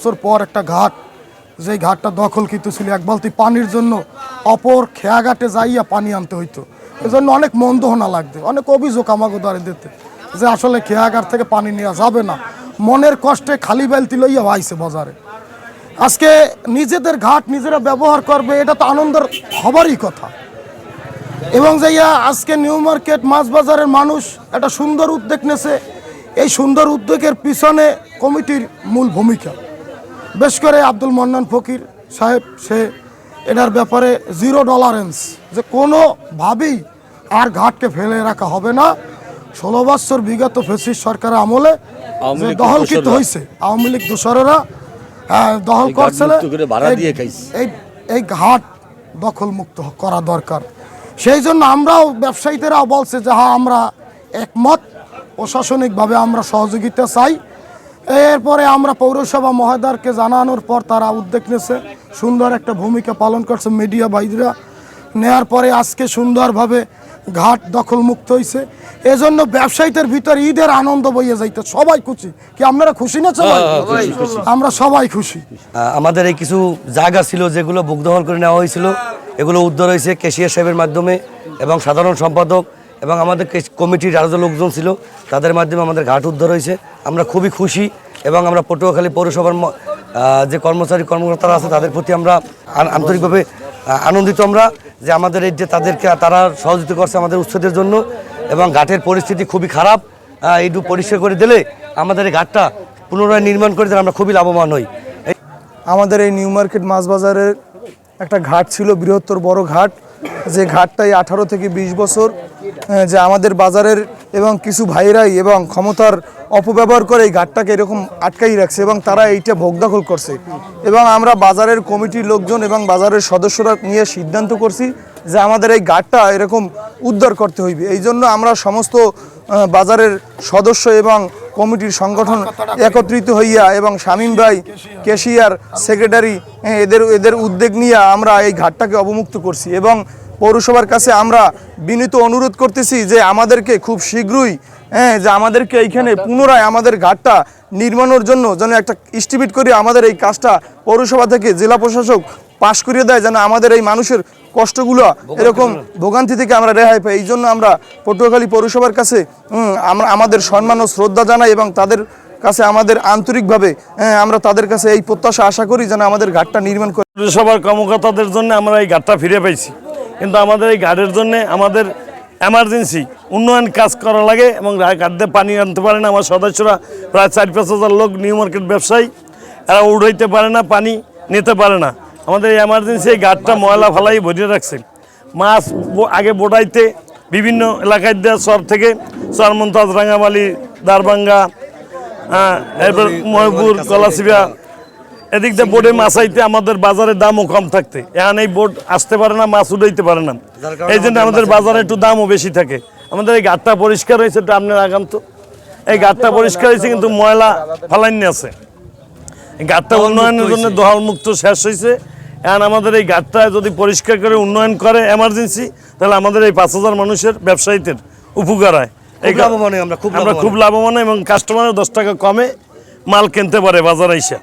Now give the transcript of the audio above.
বছর পর একটা ঘাট। যেই ঘাটটা দখলকৃত ছিল, এক বালতি পানির জন্য অপর খেয়াঘাটে যাইয়া পানি আনতে হইতো। এজন্য অনেক মন্দহনা লাগতো, অনেক অভিযোগ আমাকে দ্বারে দিতে, যে আসলে খেয়াঘাট থেকে পানি নেওয়া যাবে না। মনের কষ্টে খালি বালতি লইয়া ভাইছে বাজারে। আজকে নিজেদের ঘাট নিজেরা ব্যবহার করবে, এটা তো আনন্দের হবারই কথা। এবং যাইয়া আজকে নিউ মার্কেট মাছ বাজারের মানুষ একটা সুন্দর উদ্যোগ নেছে। এই সুন্দর উদ্যোগের পিছনে কমিটির মূল ভূমিকা। বেশ করে আব্দুল মন্নান ফকির সাহেব সে এটার ব্যাপারে জিরো টলারেন্স যে কোনোভাবেই আর ঘাটকে ফেলে রাখা হবে না। ষোলো বছর বিগত ফেসিস সরকারের আমলে লীগ হয়েছে আওয়ামী লীগ দোসরেরা হ্যাঁ, দখল এই ঘাট করছিল মুক্ত করে ভাড়া এই- ঘাট দখল মুক্ত করা দরকার। সেই জন্য আমরাও ব্যবসায়ীদেরাও বলছে যে হ্যাঁ আমরা একমত। প্রশাসনিকভাবে আমরা সহযোগিতা চাই। এরপরে আমরা পৌরসভা মহাদারকে জানানোর পর তারা উদ্যোগ নিয়েছে। সুন্দর একটা ভূমিকা পালন করছে মিডিয়া ভাইরা নেয়ার পরে আজকে সুন্দরভাবে ঘাট দখল মুক্ত হয়েছে এজন্য ব্যবসায়ীদের ভিতর ঈদের আনন্দ বইয়ে যাইতে সবাই খুশি। কি আপনারা খুশি না সবাই? আমরা সবাই খুশি। আমাদের এই কিছু জায়গা ছিল যেগুলো বুক দখল করে নেওয়া হয়েছিল এগুলো উদ্ধার হয়েছে কেশিয়ার সাহেবের মাধ্যমে এবং সাধারণ সম্পাদক এবং আমাদের কমিটির আরও যে লোকজন ছিল, তাদের মাধ্যমে আমাদের ঘাট উদ্ধার হয়েছে। আমরা খুবই খুশি এবং আমরা পটুয়াখালী পৌরসভার যে কর্মচারী, কর্মকর্তারা আছে, তাদের প্রতি আমরা আন- আন্তরিকভাবে আনন্দিত আমরা যে আমাদের এই যে তাদেরকে, তারা সহযোগিতা করছে আমাদের উৎসবের জন্য এবং ঘাটের পরিস্থিতি খুবই খারাপ। এইটু পরিষ্কার করে দিলে আমাদের এই ঘাটটা পুনরায় নির্মাণ করে দিলে আমরা খুবই লাভবান হই। আমাদের এই নিউ মার্কেট মাছ বাজারের একটা ঘাট ছিল, বৃহত্তর বড় ঘাট। যে ঘাটটাই আঠারো থেকে ২০ বছর যে আমাদের বাজারের এবং কিছু ভাইরাই এবং ক্ষমতার অপব্যবহার করে এই ঘাটটাকে এরকম আটকাই রাখছে এবং তারা এইটা ভোগ দখল করছে। এবং আমরা বাজারের কমিটির লোকজন এবং বাজারের সদস্যরা নিয়ে সিদ্ধান্ত করছি যে আমাদের এই ঘাটটা এরকম উদ্ধার করতে হইবে। এই জন্য আমরা সমস্ত বাজারের সদস্য এবং কমিটির সংগঠন একত্রিত হইয়া এবং শামীম ভাই কেশিয়ার সেক্রেটারি হ্যাঁ, এদের এদের উদ্যোগ নিয়ে আমরা এই ঘাটটাকে অবমুক্ত করছি এবং পৌরসভার কাছে আমরা বিনীত অনুরোধ করতেছি যে আমাদেরকে খুব শীঘ্রই হ্যাঁ যে আমাদেরকে এইখানে পুনরায় আমাদের ঘাটটা নির্মাণের জন্য যেন একটা ইস্টিমেট করে আমাদের এই কাজটা পৌরসভা থেকে জেলা প্রশাসক পাশ করিয়ে দেয় যেন আমাদের এই মানুষের কষ্টগুলো এরকম ভোগান্তি থেকে আমরা রেহাই পাই। এই জন্য আমরা পটুয়াখালী পৌরসভার কাছে আমরা আমাদের সম্মান ও শ্রদ্ধা জানাই এবং তাদের কাছে আমাদের আন্তরিকভাবে হ্যাঁ, আমরা তাদের কাছে এই প্রত্যাশা আশা করি যেন আমাদের ঘাটটা নির্মাণ করে পৌরসভার কর্মকর্তাদের জন্য আমরা এই ঘাটটা ফিরে পাইছি। কিন্তু আমাদের এই ঘাটের জন্য আমাদের এমার্জেন্সি উন্নয়ন কাজ করা লাগে এবং ঘাট দিয়ে পানি আনতে পারে না। আমার সদস্যরা প্রায় চার পাঁচ হাজার লোক নিউ মার্কেট ব্যবসায়ী। এরা উড়াইতে পারে না পানি নিতে পারে না। আমাদের এই এমার্জেন্সি এই ঘাটটা ময়লা ফালাই ভরিয়ে রাখছে। মাছ আগে বোটাইতে বিভিন্ন এলাকায় দেওয়া সব থেকে সরমন্তাজ রাঙ্গামালি দারবাঙ্গা হ্যাঁ এরপর ময়পুর কলাশিবা এদিক দিয়ে বোর্ডে মাছ আইতে আমাদের বাজারে দামও কম থাকতে। এখন এই বোর্ড আসতে পারে না মাছ উঠাইতে পারে না। এই জন্য আমাদের বাজারে একটু দামও বেশি থাকে। আমাদের এই ঘাটটা পরিষ্কার হয়েছে একটু আপনার আগাম তো। এই ঘাটটা পরিষ্কার হয়েছে কিন্তু ময়লা ফালাইনি আছে। ঘাটটা উন্নয়নের জন্য দোহাল মুক্ত শেষ হয়েছে। এখন আমাদের এই ঘাটটা যদি পরিষ্কার করে উন্নয়ন করে এমার্জেন্সি তাহলে আমাদের এই পাঁচ হাজার মানুষের ব্যবসায়ীদের উপকার হয়। আমরা, খুব আমরা লাভবান। খুব লাভবান এবং কাস্টমারের দশ টাকা কমে মাল কিনতে পারে বাজার আইসা